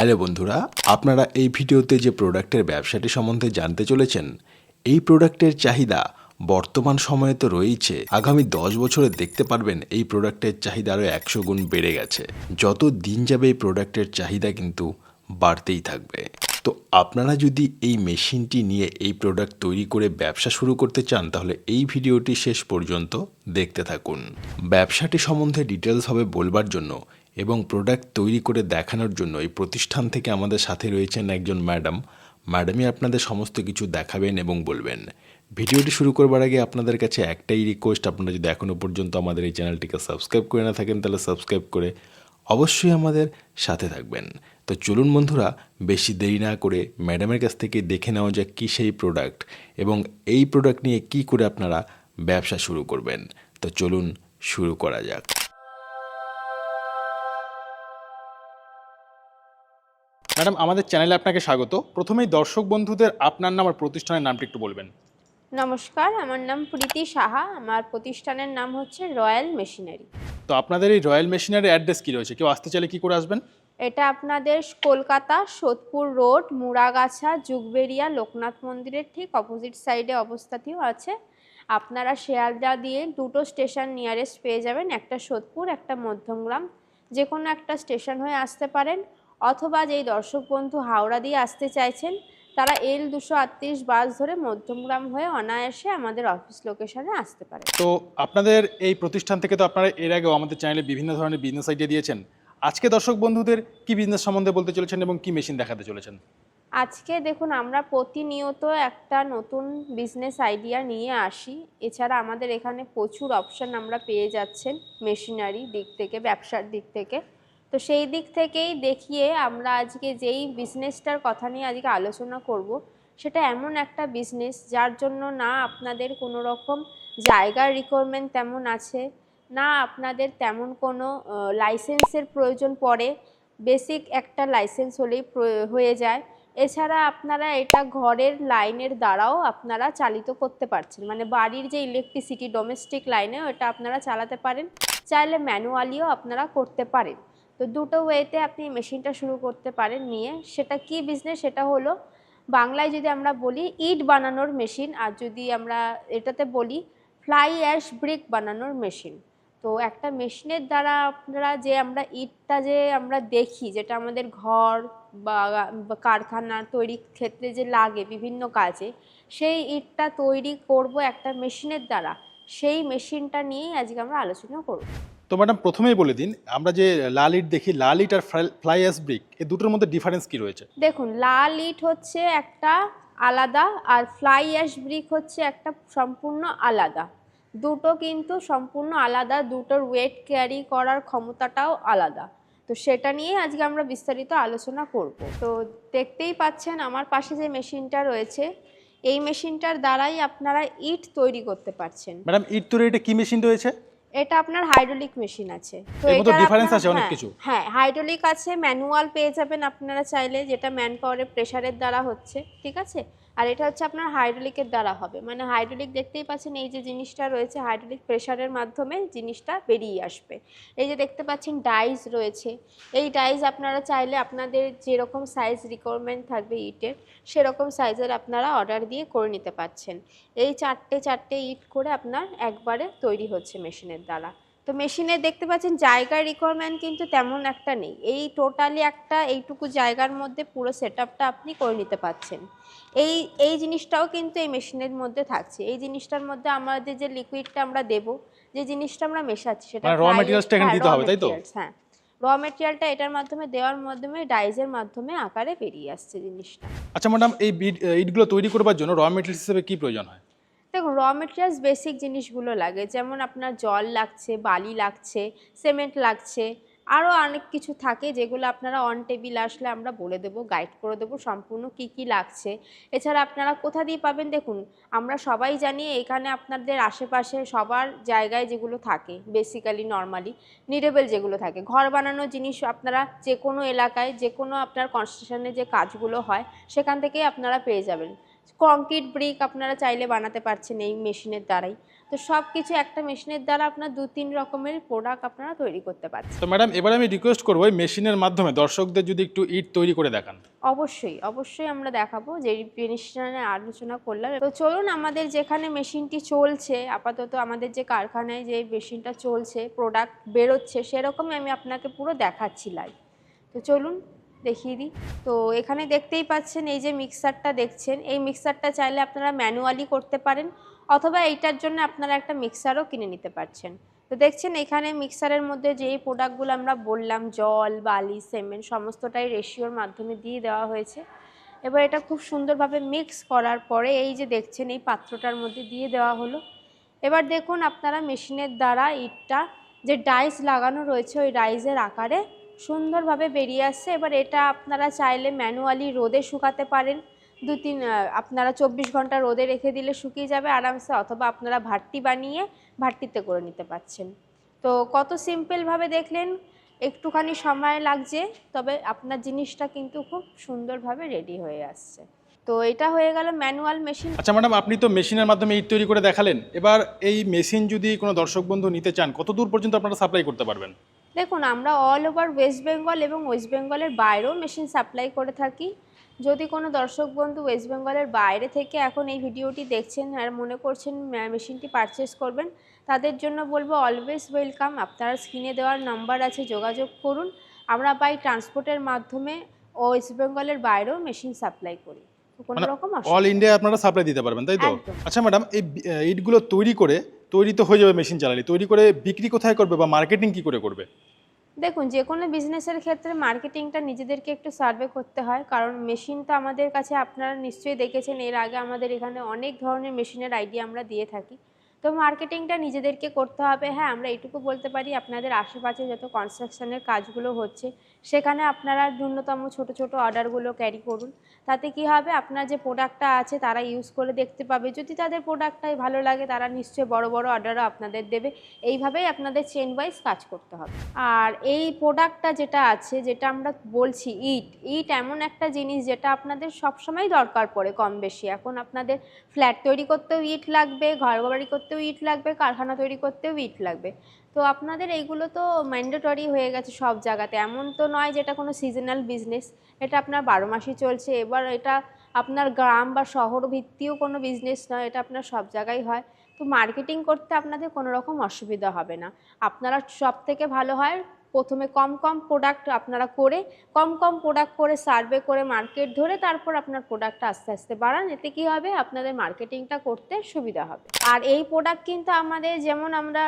Hello বন্ধুরা, আপনারা এই ভিডিওতে যে প্রোডাক্টের ব্যবসাটি সম্বন্ধে জানতে চলেছেন, এই প্রোডাক্টের চাহিদা বর্তমান সময়ে তো রয়েছে আগামী দশ বছরে দেখতে পারবেন এই প্রোডাক্টের চাহিদা আরও একশো গুণ বেড়ে গেছে। যত দিন যাবে এই প্রোডাক্টের চাহিদা কিন্তু বাড়তেই থাকবে। তো আপনারা যদি এই মেশিনটি নিয়ে এই প্রোডাক্ট তৈরি করে ব্যবসা শুরু করতে চান, তাহলে এই ভিডিওটি শেষ পর্যন্ত দেখতে থাকুন। ব্যবসাটি সম্বন্ধে ডিটেলসভাবে বলবার জন্য এবং প্রোডাক্ট তৈরি করে দেখানোর জন্য এই প্রতিষ্ঠান থেকে আমাদের সাথে রয়েছেন একজন ম্যাডাম ম্যাডামই আপনাদের সমস্ত কিছু দেখাবেন এবং বলবেন। ভিডিওটি শুরু করবার আগে আপনাদের কাছে একটাই রিকোয়েস্ট আপনারা যদি এখনও পর্যন্ত আমাদের এই চ্যানেলটিকে সাবস্ক্রাইব করে না থাকেন, তাহলে সাবস্ক্রাইব করে অবশ্যই আমাদের সাথে থাকবেন। তো চলুন বন্ধুরা, বেশি দেরি না করে ম্যাডামের কাছ থেকে দেখে নেওয়া যাক কী সেই প্রোডাক্ট এবং এই প্রোডাক্ট নিয়ে কি করে আপনারা ব্যবসা শুরু করবেন। তো চলুন শুরু করা যাক। ম্যাডাম আমাদের চ্যানেলে আপনাকে স্বাগত। প্রথমেই দর্শক বন্ধুদের আপনার নাম আর প্রতিষ্ঠানের নামটি একটু বলবেন। নমস্কার আমার নাম প্রীতি সাহা। আমার প্রতিষ্ঠানের নাম হচ্ছে রয়্যাল মেশিনারি। তো আপনাদের এই রয়্যাল মেশিনারি অ্যাড্রেস কি রয়েছে? কেউ আসতে চাইলে কি করে আসবেন? এটা আপনাদের কলকাতা সোদপুর রোড মুড়াগাছা যুগবেরিয়া লোকনাথ মন্দিরের ঠিক অপোজিট সাইডে অবস্থাতেও আছে। আপনারা শেয়ালদা দিয়ে দুটো স্টেশন নিয়ারেস্ট পেয়ে যাবেন একটা সোদপুর একটা মধ্যমগ্রাম। যে কোনো একটা স্টেশন হয়ে আসতে পারেন। অথবা যেই দর্শক বন্ধু হাওড়া দিয়ে আসতে চাইছেন তারা এল দুশো আটত্রিশ বাস ধরে মধ্যমগ্রাম হয়ে অনায়াসে আমাদের অফিস লোকেশনে আসতে পারে। তো আপনাদের এই প্রতিষ্ঠান থেকে তো আপনারা এর আগেও আমাদের চ্যানেলে বিভিন্ন ধরনের বিজনেস আইডিয়া দিয়েছেন। আজকে দর্শক বন্ধুদের কি বিজনেস সম্বন্ধে বলতে চলেছেন এবং কি মেশিন দেখাতে চলেছেন? আজকে দেখুন আমরা প্রতিনিয়ত একটা নতুন বিজনেস আইডিয়া নিয়ে আসি। এছাড়া আমাদের এখানে প্রচুর অপশান আমরা পেয়ে যাচ্ছেন মেশিনারি দিক থেকে ব্যবসার দিক থেকে। তো সেই দিক থেকেই দেখিয়ে আমরা আজকে যেই বিজনেসটার কথা নিয়ে আজকে আলোচনা করব, সেটা এমন একটা বিজনেস যার জন্য না আপনাদের কোনো রকম জায়গার রিকোয়ারমেন্ট তেমন আছে, না আপনাদের তেমন কোনো লাইসেন্সের প্রয়োজন পড়ে বেসিক একটা লাইসেন্স হলেই হয়ে যায়। এছাড়া আপনারা এটা ঘরের লাইনের দ্বারাও আপনারা চালিত করতে পারছেন। মানে বাড়ির যে ইলেকট্রিসিটি ডোমেস্টিক লাইনেও এটা আপনারা চালাতে পারেন, চাইলে ম্যানুয়ালিও আপনারা করতে পারেন। তো দুটো ওয়েতে আপনি মেশিনটা শুরু করতে পারেন নিয়ে। সেটা কি বিজনেস সেটা হলো বাংলায় যদি আমরা বলি ইট বানানোর মেশিন আর যদি আমরা এটাতে বলি ফ্লাই অ্যাশ ব্রিক বানানোর মেশিন তো একটা মেশিনের দ্বারা আপনারা যে আমরা ইটটা যে আমরা দেখি, যেটা আমাদের ঘর বা বা কারখানা তৈরির ক্ষেত্রে যে লাগে বিভিন্ন কাজে, সেই ইটটা তৈরি করব একটা মেশিনের দ্বারা। সেই মেশিনটা নিয়েই আজকে আমরা আলোচনা করব। তো ম্যাডাম প্রথমেই বলে দিন আমরা যে লাল ইট দেখি লাল ইট আর ফ্লাই অ্যাস ব্রিক এই দুটোর মধ্যে ডিফারেন্স কি রয়েছে? দেখুন লাল ইট হচ্ছে একটা আলাদা আর ফ্লাই অ্যাশ ব্রিক হচ্ছে একটা সম্পূর্ণ আলাদা। দুটো কিন্তু সম্পূর্ণ আলাদা দুটোর ওয়েট ক্যারি করার ক্ষমতাটাও আলাদা। তো সেটা নিয়ে আজকে আমরা বিস্তারিত আলোচনা করব। তো দেখতেই পাচ্ছেন আমার পাশে যে মেশিনটা রয়েছে এই মেশিনটার দ্বারাই আপনারা ইট তৈরি করতে পারছেন। ম্যাডাম ইট তৈরি এটা কি মেশিন রয়েছে? এটা আপনার হাইড্রোলিক মেশিন আছে তো এটা আপনার- আছে অনেক হ্যাঁ, কিছু। হ্যাঁ হাইড্রোলিক আছে ম্যানুয়াল পেয়ে যাবেন আপনারা চাইলে যেটা ম্যান পাওয়ারের প্রেসারের দ্বারা হচ্ছে ঠিক আছে আর এটা হচ্ছে আপনার হাইড্রোলিকের দ্বারা হবে। মানে হাইড্রোলিক দেখতেই পাচ্ছেন এই যে জিনিসটা রয়েছে হাইড্রোলিক প্রেশারের মাধ্যমে জিনিসটা বেরিয়ে আসবে। এই যে দেখতে পাচ্ছেন ডাইস রয়েছে। এই ডাইস আপনারা চাইলে আপনাদের যেরকম সাইজ রিকোয়ারমেন্ট থাকবে ইটের সেরকম সাইজের আপনারা অর্ডার দিয়ে করে নিতে পারছেন। এই চারটে চারটে ইট করে আপনার একবারে তৈরি হচ্ছে মেশিনের দ্বারা। তো মেশিনে দেখতে পাচ্ছেন জায়গার রিকোয়ারমেন্ট কিন্তু তেমন একটা নেই। এই টোটালি একটা এইটুকু জায়গার মধ্যে পুরো সেট আপনি করে নিতে পারছেন এই এই জিনিসটাও কিন্তু এই মেশিনের মধ্যে থাকছে। এই জিনিসটার মধ্যে আমাদের যে লিকুইডটা আমরা দেব যে জিনিসটা আমরা মেশাচ্ছি সেটা মানে টা এখানে হ্যাঁ, দিতে হবে, তাই তো? হ্যাঁ। র মেটেরিয়ালটা এটার মাধ্যমে দেওয়ার মাধ্যমে ডাইজের মাধ্যমে আকারে বেরিয়ে আসছে জিনিসটা। আচ্ছা ম্যাডাম এই ইটগুলো তৈরি করবার জন্য র মেটেরিয়াল হিসেবে কি প্রয়োজন হয়? দেখুন র মেটেরিয়ালস বেসিক জিনিসগুলো লাগে। যেমন আপনার জল লাগছে, বালি লাগছে সিমেন্ট লাগছে, আরও অনেক কিছু থাকে যেগুলো আপনারা অন টেবিল আসলে আমরা বলে দেবো গাইড করে দেবো সম্পূর্ণ কি কি লাগছে। এছাড়া আপনারা কোথা দিয়ে পাবেন দেখুন, আমরা সবাই জানি এখানে আপনাদের আশেপাশে সবার জায়গায় যেগুলো থাকে বেসিক্যালি নর্মালি নিডেবল যেগুলো থাকে। ঘর বানানো জিনিস আপনারা যে কোনো এলাকায় যে কোনো আপনার কনস্ট্রাকশনের যে কাজগুলো হয়, সেখান থেকেই আপনারা পেয়ে যাবেন। কংক্রিট ব্রিক আপনারা চাইলে বানাতে পারছেন এই মেশিনের দ্বারাই। তো সব কিছু একটা মেশিনের দ্বারা আপনার দু তিন রকমের প্রোডাক্ট আপনারা তৈরি করতে পারছেন। তো ম্যাডাম এবার আমি রিকোয়েস্ট করব এই মেশিনের মাধ্যমে দর্শকদের যদি একটু ইট তৈরি করে দেখান। অবশ্যই অবশ্যই আমরা দেখাবো যে মেশিনের আলোচনা করলাম। তো চলুন আমাদের যেখানে মেশিনটি চলছে আপাতত আমাদের যে কারখানায় যে মেশিনটা চলছে প্রোডাক্ট বেরোচ্ছে সেরকমই আমি আপনাকে পুরো দেখাচ্ছি লাইভ তো চলুন দেখিয়ে দিই। তো এখানে দেখতেই পাচ্ছেন, এই যে মিক্সারটা দেখছেন, এই মিক্সারটা চাইলে আপনারা ম্যানুয়ালি করতে পারেন অথবা এইটার জন্য আপনারা একটা মিক্সারও কিনে নিতে পারছেন। তো দেখছেন, এখানে মিক্সারের মধ্যে যেই প্রোডাক্টগুলো আমরা বললাম, জল, বালি সিমেন্ট সমস্তটাই রেশিওর মাধ্যমে দিয়ে দেওয়া হয়েছে। এবার এটা খুব সুন্দরভাবে মিক্স করার পরে এই যে দেখছেন, এই পাত্রটার মধ্যে দিয়ে দেওয়া হলো। এবার দেখুন, আপনারা মেশিনের দ্বারা ইটটা যে ডাইস লাগানো রয়েছে, ওই ডাইসের আকারে সুন্দরভাবে বেরিয়ে আসছে। এবার এটা আপনারা চাইলে ম্যানুয়ালি রোদে শুকাতে পারেন। দু তিন আপনারা চব্বিশ ঘণ্টা রোদে রেখে দিলে শুকিয়ে যাবে। আরামসে অথবা আপনারা ভাট্টি বানিয়ে ভাট্টিতে করে নিতে পারছেন। তো কত সিম্পলভাবে দেখলেন, একটুখানি সময় লাগছে, তবে আপনার জিনিসটা কিন্তু খুব সুন্দরভাবে রেডি হয়ে আসছে। তো এটা হয়ে গেল ম্যানুয়াল মেশিন। আচ্ছা ম্যাডাম, আপনি তো মেশিনের মাধ্যমে ইট তৈরি করে দেখালেন। এবার এই মেশিন যদি কোনো দর্শক বন্ধু নিতে চান কত দূর পর্যন্ত আপনারা সাপ্লাই করতে পারবেন? দেখুন আমরা অল ওভার ওয়েস্ট বেঙ্গল এবং ওয়েস্ট বেঙ্গলের বাইরেও মেশিন সাপ্লাই করে থাকি। যদি কোনো দর্শক বন্ধু ওয়েস্ট বেঙ্গলের বাইরে থেকে এখন এই ভিডিওটি দেখছেন আর মনে করছেন মেশিনটি পারচেস করবেন তাদের জন্য বলব অলওয়েজ ওয়েলকাম আপনারা স্ক্রিনে দেওয়ার নাম্বার আছে যোগাযোগ করুন। আমরা বাই ট্রান্সপোর্টের মাধ্যমে ওয়েস্ট বেঙ্গলের বাইরেও মেশিন সাপ্লাই করি। কোনো মানে রকম অল ইন্ডিয়া আপনারা সাপ্লাই দিতে পারবেন তাই তো? আচ্ছা ম্যাডাম এই ইটগুলো তৈরি করে তৈরি তো হয়ে যাবে মেশিন চালালে। তৈরি করে বিক্রি কোথায় করবে বা মার্কেটিং কি করে করবে? দেখুন যে কোনো বিজনেসের ক্ষেত্রে মার্কেটিংটা নিজেদেরকে একটু সার্ভে করতে হয়, কারণ মেশিন তো আমাদের কাছে আপনারা নিশ্চয়ই দেখেছেন, এর আগে আমাদের এখানে অনেক ধরনের মেশিনের আইডিয়া আমরা দিয়ে থাকি। তো মার্কেটিংটা নিজেদেরকে করতে হবে। হ্যাঁ আমরা এটুকু বলতে পারি, আপনাদের আশেপাশে যত কনস্ট্রাকশনের কাজগুলো হচ্ছে, সেখানে আপনারা ন্যূনতম ছোট ছোট অর্ডারগুলো ক্যারি করুন। তাতে কি হবে? আপনার যে প্রোডাক্টটা আছে, তারা ইউজ করে দেখতে পাবে। যদি তাদের প্রোডাক্টটাই ভালো লাগে, তারা নিশ্চয়ই বড় বড় অর্ডারও আপনাদের দেবে। এইভাবেই আপনাদের চেন ওয়াইজ কাজ করতে হবে। আর এই প্রোডাক্টটা যেটা আছে, যেটা আমরা বলছি ইট ইট এমন একটা জিনিস যেটা আপনাদের সবসময় দরকার পড়ে কম বেশি। এখন আপনাদের ফ্ল্যাট তৈরি করতেও ইট লাগবে ঘর বাড়ি করতেও ইট লাগবে, কারখানা তৈরি করতেও ইট লাগবে। তো আপনাদের এইগুলো তো ম্যান্ডেটরি হয়ে গেছে সব জায়গাতে। এমন তো নয় যেটা কোনো সিজনাল বিজনেস এটা আপনার বারো মাসই চলছে। এবার এটা আপনার গ্রাম বা শহর ভিত্তিও কোনো বিজনেস নয়, এটা আপনার সব জায়গায় হয়। তো মার্কেটিং করতে আপনাদের কোনো রকম অসুবিধা হবে না। আপনারা সব থেকে ভালো হয় প্রথমে কম কম প্রোডাক্ট আপনারা করে, কম কম প্রোডাক্ট করে সার্ভে করে মার্কেট ধরে তারপর আপনার প্রোডাক্টটা আস্তে আস্তে বাড়ান। এতে কি হবে? আপনাদের মার্কেটিংটা করতে সুবিধা হবে। আর এই প্রোডাক্ট কিন্তু আমাদের যেমন আমরা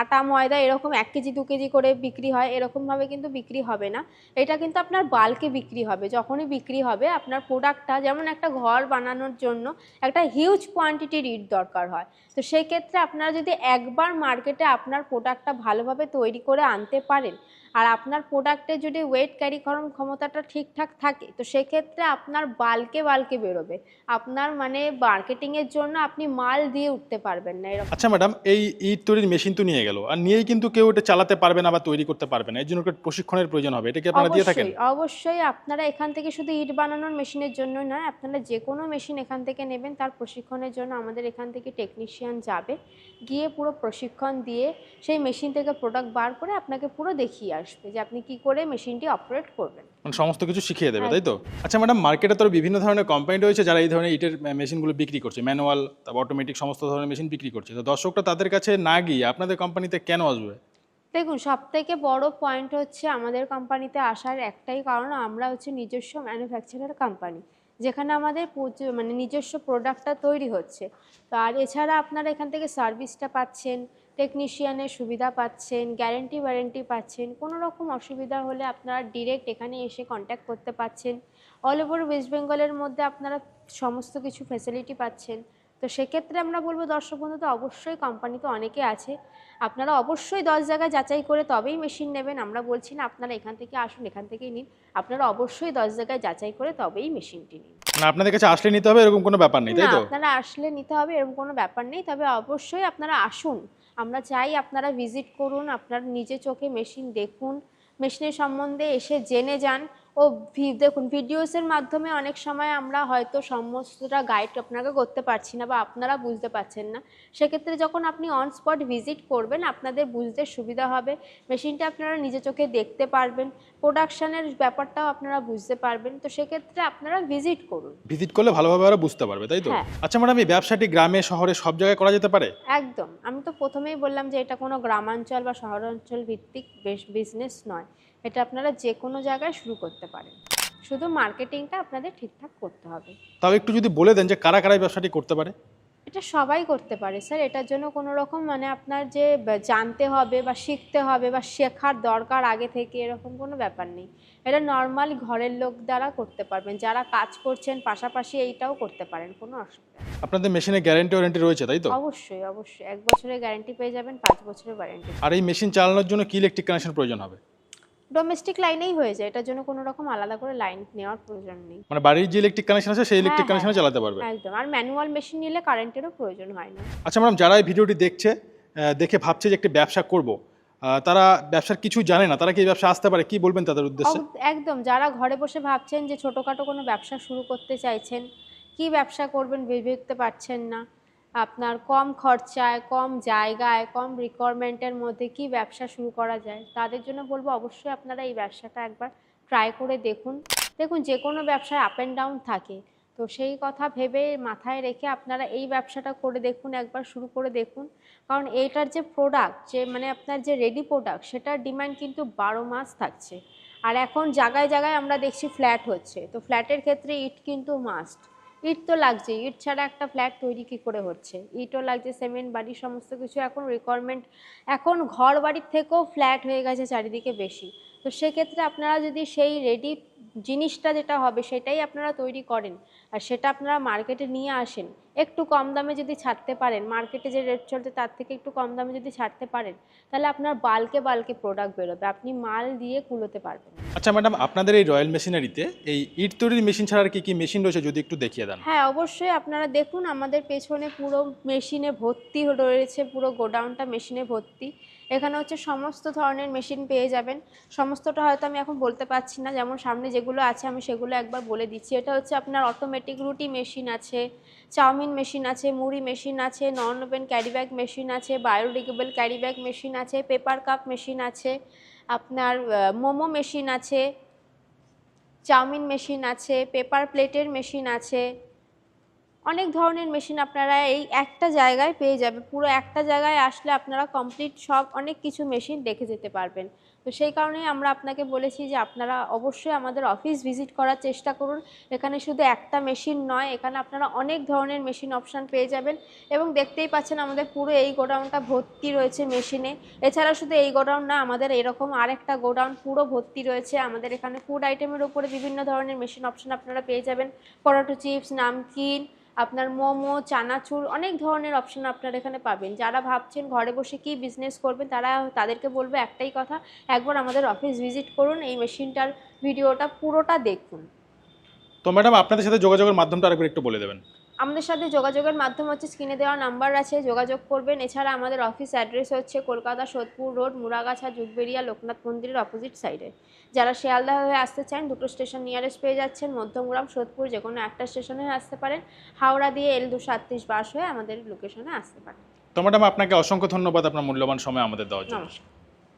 আটা, ময়দা এরকম এক কেজি, দু কেজি করে বিক্রি হয়, এরকমভাবে কিন্তু বিক্রি হবে না। এটা কিন্তু আপনার বাল্কে বিক্রি হবে। যখনই বিক্রি হবে, আপনার প্রোডাক্টটা যেমন একটা ঘর বানানোর জন্য একটা হিউজ কোয়ান্টিটির ইট দরকার হয়। তো সেই ক্ষেত্রে আপনারা যদি একবার মার্কেটে আপনার প্রোডাক্টটা ভালোভাবে তৈরি করে আনতে পারেন। আর আপনার প্রোডাক্টে যদি ওয়েট ক্যারি করার ক্ষমতাটা ঠিকঠাক থাকে তো সেক্ষেত্রে আপনার বাল্কে বাল্কে বেরোবে। আপনার মানে মার্কেটিংয়ের জন্য আপনি মাল দিয়ে উঠতে পারবেন না এরকম। আচ্ছা ম্যাডাম এই ইট তৈরির মেশিন তো নিয়ে গেল। আর নিয়েই কিন্তু কেউ এটা চালাতে পারবে না বা তৈরি করতে পারবে না। এর জন্য একটা প্রশিক্ষণের প্রয়োজন হবে। এটা কি আপনারা দিয়ে থাকেন? অবশ্যই অবশ্যই আপনারা এখান থেকে শুধু ইট বানানোর মেশিনের জন্য নয় আপনারা যে কোনো মেশিন এখান থেকে নেবেন। তার প্রশিক্ষণের জন্য আমাদের এখান থেকে টেকনিশিয়ান যাবে। গিয়ে পুরো প্রশিক্ষণ দিয়ে সেই মেশিন থেকে প্রোডাক্ট বার করে আপনাকে পুরো দেখিয়ে আসবে যে আপনি কি করে মেশিনটি অপারেট করবেন। মানে সমস্ত কিছু শিখিয়ে দেবে তাই তো? আচ্ছা ম্যাডাম মার্কেটে তো বিভিন্ন ধরনের কোম্পানি রয়েছে যারা এই ধরনের ইটের মেশিনগুলো বিক্রি করছে। ম্যানুয়াল তারপর অটোমেটিক সমস্ত ধরনের মেশিন বিক্রি করছে। তো দর্শকরা তাদের কাছে না গিয়ে আপনাদের কোম্পানিতে কেন আসবে? দেখুন সব থেকে বড় পয়েন্ট হচ্ছে আমাদের কোম্পানিতে আসার একটাই কারণ আমরা হচ্ছে নিজস্ব ম্যানুফ্যাকচারার কোম্পানি যেখানে আমাদের মানে নিজস্ব প্রোডাক্টটা তৈরি হচ্ছে। তো আর এছাড়া আপনারা এখান থেকে সার্ভিসটা পাচ্ছেন টেকনিশিয়ানের সুবিধা পাচ্ছেন গ্যারেন্টি ওয়ারেন্টি পাচ্ছেন কোনো রকম অসুবিধা হলে আপনারা ডিরেক্ট এখানে এসে কন্ট্যাক্ট করতে পাচ্ছেন। অল ওভার ওয়েস্ট বেঙ্গলের মধ্যে আপনারা সমস্ত কিছু ফ্যাসিলিটি পাচ্ছেন। তো সেক্ষেত্রে আমরা বলব দর্শক বন্ধু তো অবশ্যই কোম্পানি তো অনেকে আছে। আপনারা অবশ্যই দশ জায়গায় যাচাই করে তবেই মেশিন নেবেন। আমরা বলছি না আপনারা এখান থেকে আসুন এখান থেকেই নিন। আপনারা অবশ্যই দশ জায়গায় যাচাই করে তবেই মেশিনটি নিন। মানে আপনাদের কাছে আসলে নিতে হবে এরকম কোনো ব্যাপার নেই তাই তো? আপনারা আসলে নিতে হবে এরকম কোনো ব্যাপার নেই। তবে অবশ্যই আপনারা আসুন। আমরা চাই আপনারা ভিজিট করুন, আপনার নিজে চোখে মেশিন দেখুন। মেশিনের সম্বন্ধে এসে জেনে যান ও ভি- দেখুন ভিডিওসের মাধ্যমে অনেক সময় আমরা হয়তো সমস্তটা গাইড আপনাকে করতে পারছি না বা আপনারা বুঝতে পারছেন না। সেক্ষেত্রে যখন আপনি অন স্পট ভিজিট করবেন আপনাদের বুঝতে সুবিধা হবে। মেশিনটা আপনারা নিজে চোখে দেখতে পারবেন। প্রোডাকশানের ব্যাপারটাও আপনারা বুঝতে পারবেন। তো সেক্ষেত্রে আপনারা ভিজিট করুন। ভিজিট করলে ভালোভাবে ওরা বুঝতে পারবে তাই তো? হ্যাঁ। আচ্ছা ম্যাডাম এই ব্যবসাটি গ্রামে শহরে সব জায়গায় করা যেতে পারে? একদম। আমি তো প্রথমেই বললাম যে এটা কোনো গ্রামাঞ্চল বা শহরাঞ্চল ভিত্তিক বিজনেস নয়। এটা আপনারা যে কোনো জায়গায় শুরু করতে পারেন। শুধু মার্কেটিংটা আপনাদের ঠিকঠাক করতে হবে। তাও একটু যদি বলে দেন যে কারা কারা ব্যবসাটি করতে পারে? এটা সবাই করতে পারে স্যার। এটার জন্য কোনো রকম মানে আপনার যে জানতে হবে বা শিখতে হবে বা শেখার দরকার আগে থেকে এরকম কোনো ব্যাপার নেই। এটা নর্মাল ঘরের লোক দ্বারা করতে পারবেন। যারা কাজ করছেন পাশাপাশি এইটাও করতে পারেন কোনো অসুবিধা আপনাদের মেশিনে গ্যারেন্টি ওয়ারেন্টি রয়েছে তাই তো? অবশ্যই অবশ্যই। এক বছরের গ্যারেন্টি পেয়ে যাবেন পাঁচ বছরের ওয়ারেন্টি আর এই মেশিন চালানোর জন্য কি ইলেকট্রিক কানেকশন প্রয়োজন হবে? ডোমেস্টিক লাইনেই হয়ে যায়। এটার জন্য কোনো রকম আলাদা করে লাইন নেওয়ার প্রয়োজন নেই। মানে বাড়ির যে ইলেকট্রিক কানেকশন আছে সেই ইলেকট্রিক হ্যাঁ, কানেকশনে চালাতে পারবে। একদম। আর ম্যানুয়াল মেশিন নিলে কারেন্টেরও প্রয়োজন হয় না। আচ্ছা ম্যাডাম যারা এই ভিডিওটি দেখছে দেখে ভাবছে যে একটি ব্যবসা করব তারা ব্যবসার কিছু জানে না তারা কি ব্যবসা আসতে পারে? কি বলবেন তাদের উদ্দেশ্যে? একদম। যারা ঘরে বসে ভাবছেন যে ছোটোখাটো কোনো ব্যবসা শুরু করতে চাইছেন কি ব্যবসা করবেন ভেবে উঠতে পারছেন না। আপনার কম খরচায়, কম জায়গায়, কম রিকোয়ারমেন্টের মধ্যে কি ব্যবসা শুরু করা যায়? তাদের জন্য বলব অবশ্যই আপনারা এই ব্যবসাটা একবার ট্রাই করে দেখুন। দেখুন যে কোনো ব্যবসায় আপ অ্যান্ড ডাউন থাকে। তো সেই কথা ভেবে মাথায় রেখে আপনারা এই ব্যবসাটা করে দেখুন, একবার শুরু করে দেখুন। কারণ এইটার যে প্রোডাক্ট যে মানে আপনার যে রেডি প্রোডাক্ট সেটার ডিমান্ড কিন্তু বারো মাস থাকছে। আর এখন জায়গায় জায়গায় আমরা দেখছি ফ্ল্যাট হচ্ছে। তো ফ্ল্যাটের ক্ষেত্রে ইট কিন্তু মাস্ট ইট তো লাগছে ইট ছাড়া একটা ফ্ল্যাট তৈরি কী করে হচ্ছে? ইটও লাগছে, সিমেন্ট, বাড়ি সমস্ত কিছু এখন রিকোয়ারমেন্ট এখন ঘর বাড়ির থেকেও ফ্ল্যাট হয়ে গেছে চারিদিকে বেশি। তো সেক্ষেত্রে আপনারা যদি সেই রেডি জিনিসটা যেটা হবে সেটাই আপনারা তৈরি করেন। আর সেটা আপনারা মার্কেটে নিয়ে আসেন। একটু কম দামে যদি ছাড়তে পারেন মার্কেটে যে রেট চলছে তার থেকে একটু কম দামে যদি ছাড়তে পারেন তাহলে আপনার বালকে বালকে প্রোডাক্ট বেরোবে। আপনি মাল দিয়ে কুলোতে পারবেন। আচ্ছা ম্যাডাম আপনাদের এই রয়্যাল মেশিনারিতে এই ইট তৈরির মেশিন ছাড়া আর কি কি মেশিন রয়েছে যদি একটু দেখিয়ে দেন? হ্যাঁ অবশ্যই আপনারা দেখুন আমাদের পেছনে পুরো মেশিনে ভর্তি রয়েছে পুরো গোডাউনটা মেশিনে ভর্তি। এখানে হচ্ছে সমস্ত ধরনের মেশিন পেয়ে যাবেন। সমস্তটা হয়তো আমি এখন বলতে পারছি না। যেমন সামনে যেগুলো আছে, আমি সেগুলো একবার বলে দিচ্ছি। এটা হচ্ছে আপনার অটোমেটিক রুটি মেশিন আছে, চাউমিন মেশিন আছে, মুড়ি মেশিন আছে non woven carry bag machine আছে বায়োডিগেবল ক্যারি ব্যাগ মেশিন আছে পেপার কাপ মেশিন আছে, আপনার মোমো মেশিন আছে, চাউমিন মেশিন আছে পেপার প্লেটের মেশিন আছে। অনেক ধরনের মেশিন আপনারা এই একটা জায়গায় পেয়ে যাবে পুরো একটা জায়গায় আসলে আপনারা কমপ্লিট সব অনেক কিছু মেশিন দেখে যেতে পারবেন। তো সেই কারণেই আমরা আপনাকে বলেছি যে আপনারা অবশ্যই আমাদের অফিস ভিজিট করার চেষ্টা করুন। এখানে শুধু একটা মেশিন নয়, এখানে আপনারা অনেক ধরনের মেশিন অপশান পেয়ে যাবেন এবং দেখতেই পাচ্ছেন আমাদের পুরো এই গোডাউনটা ভর্তি রয়েছে মেশিনে এছাড়া শুধু এই গোডাউন না, আমাদের এরকম আরেকটা গোডাউন পুরো ভর্তি রয়েছে। আমাদের এখানে ফুড আইটেমের উপরে বিভিন্ন ধরনের মেশিন অপশান আপনারা পেয়ে যাবেন। পটাটো চিপস নামকিন আপনার মোমো, চানাচুর, অনেক ধরনের অপশন আপনারা এখানে পাবেন। যারা ভাবছেন ঘরে বসে কি বিজনেস করবেন, তারা তাদেরকে বলবে একটাই কথা, একবার আমাদের অফিস ভিজিট করুন, এই মেশিনটার ভিডিওটা পুরোটা দেখুন। তো ম্যাডাম আপনাদের সাথে যোগাযোগের মাধ্যমটা আরেকবার একটু বলে দেবেন। আমাদের সাথে যোগাযোগের মাধ্যম হচ্ছে স্ক্রিনে দেওয়া নাম্বার আছে যোগাযোগ করবেন। এছাড়া আমাদের অফিস অ্যাড্রেস হচ্ছে কলকাতা সোদপুর রোড মুরাগাছা যুগবেরিয়া লোকনাথ মন্দিরের অপোজিট সাইডে। যারা শিয়ালদা হয়ে আসতে চান দুটো স্টেশন নিয়ারেস্ট পেয়ে যাচ্ছেন মধ্যমগ্রাম সোদপুর যে কোনো একটা স্টেশনে হয়ে আসতে পারেন। হাওড়া দিয়ে এল দুশো আটত্রিশ বাস হয়ে আমাদের লোকেশনে আসতে পারেন। তো ম্যাডাম আপনাকে অসংখ্য ধন্যবাদ আপনার মূল্যবান সময় আমাদের দেওয়ার জন্য। নমস্কার।